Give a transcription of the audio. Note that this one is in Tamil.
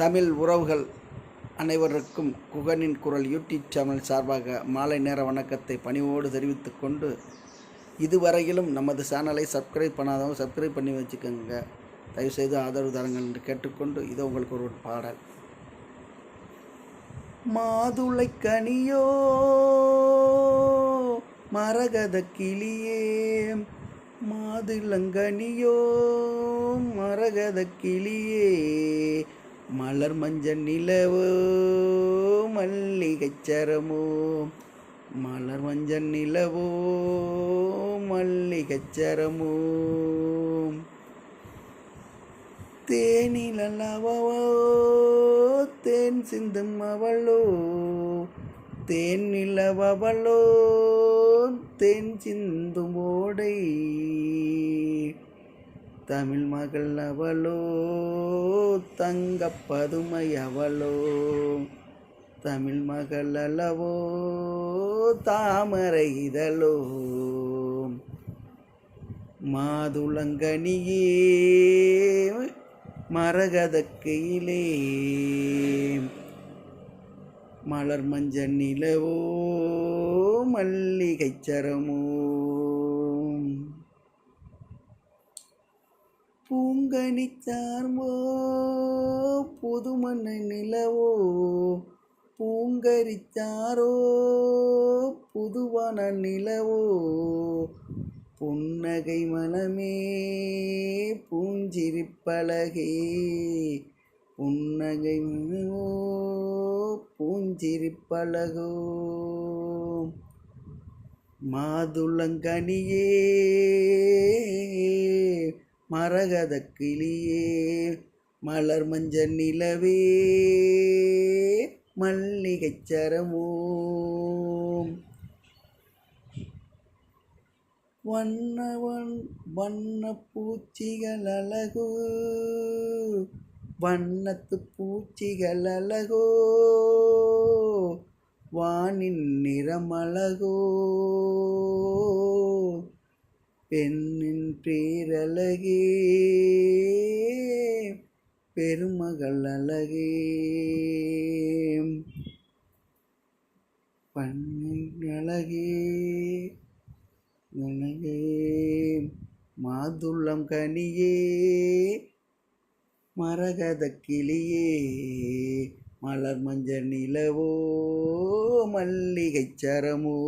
தமிழ் உறவுகள் அனைவருக்கும் குகனின் குரல் யூடியூப் சேனல் சார்பாக மாலை நேர வணக்கத்தை பணிவோடு தெரிவித்து கொண்டு இதுவரையிலும் நமது சேனலை சப்ஸ்கிரைப் பண்ணாதவங்க சப்ஸ்கிரைப் பண்ணி வச்சுக்கோங்க. தயவுசெய்து ஆதரவு தரங்கள் என்று கேட்டுக்கொண்டு இதோ உங்களுக்கு ஒரு பாடல். மாதுளை கனியோ மரகத கிளியே மாதுளங்கனியோ மரகத கிளியே மலர் மஞ்சள் நிலவோ மல்லிகை சரமோ. மலர் மஞ்சள் நிலவோ மல்லிகை சரமோ. தேனிலவோ தேன் சிந்தும் அவளோ. தேன் நிலவவளோ தேன் சிந்தும் ஓடை. தமிழ் மகள் அவளோ தங்க பதுமை அவளோ தமிழ் மகள் அல்லவோ தாமரை இதழோ. மாதுளங்கனியே மரகதக்கையிலே மலர் மஞ்சள் நிலவோ மல்லிகை சரமோ. பூங்கனி சார்மோ புதுமண்ண நிலவோ? பூங்கரித்தாரோ? புதுவான நிலவோ? புன்னகை மனமே பூஞ்சிரிப்பழகே புன்னகை மனமோ பூஞ்சிரிப்பழகோ மாதுளங்கனியே மரகத கிளியே மலர் மஞ்ச நிலவே மல்லிகை சரமோம் வண்ணவன் வண்ண பூச்சிகள் அழகோ வண்ணத்து பூச்சிகள் அழகோ வானின் நிறமழகோ பெண்ணின் பேரழகே பெருமகள் அழகே. பண்ணின் அழகே அழகே மாதுளம் கனியே மரகத கிளியே மலர் மஞ்சள் நிலவோ மல்லிகை சரமோ.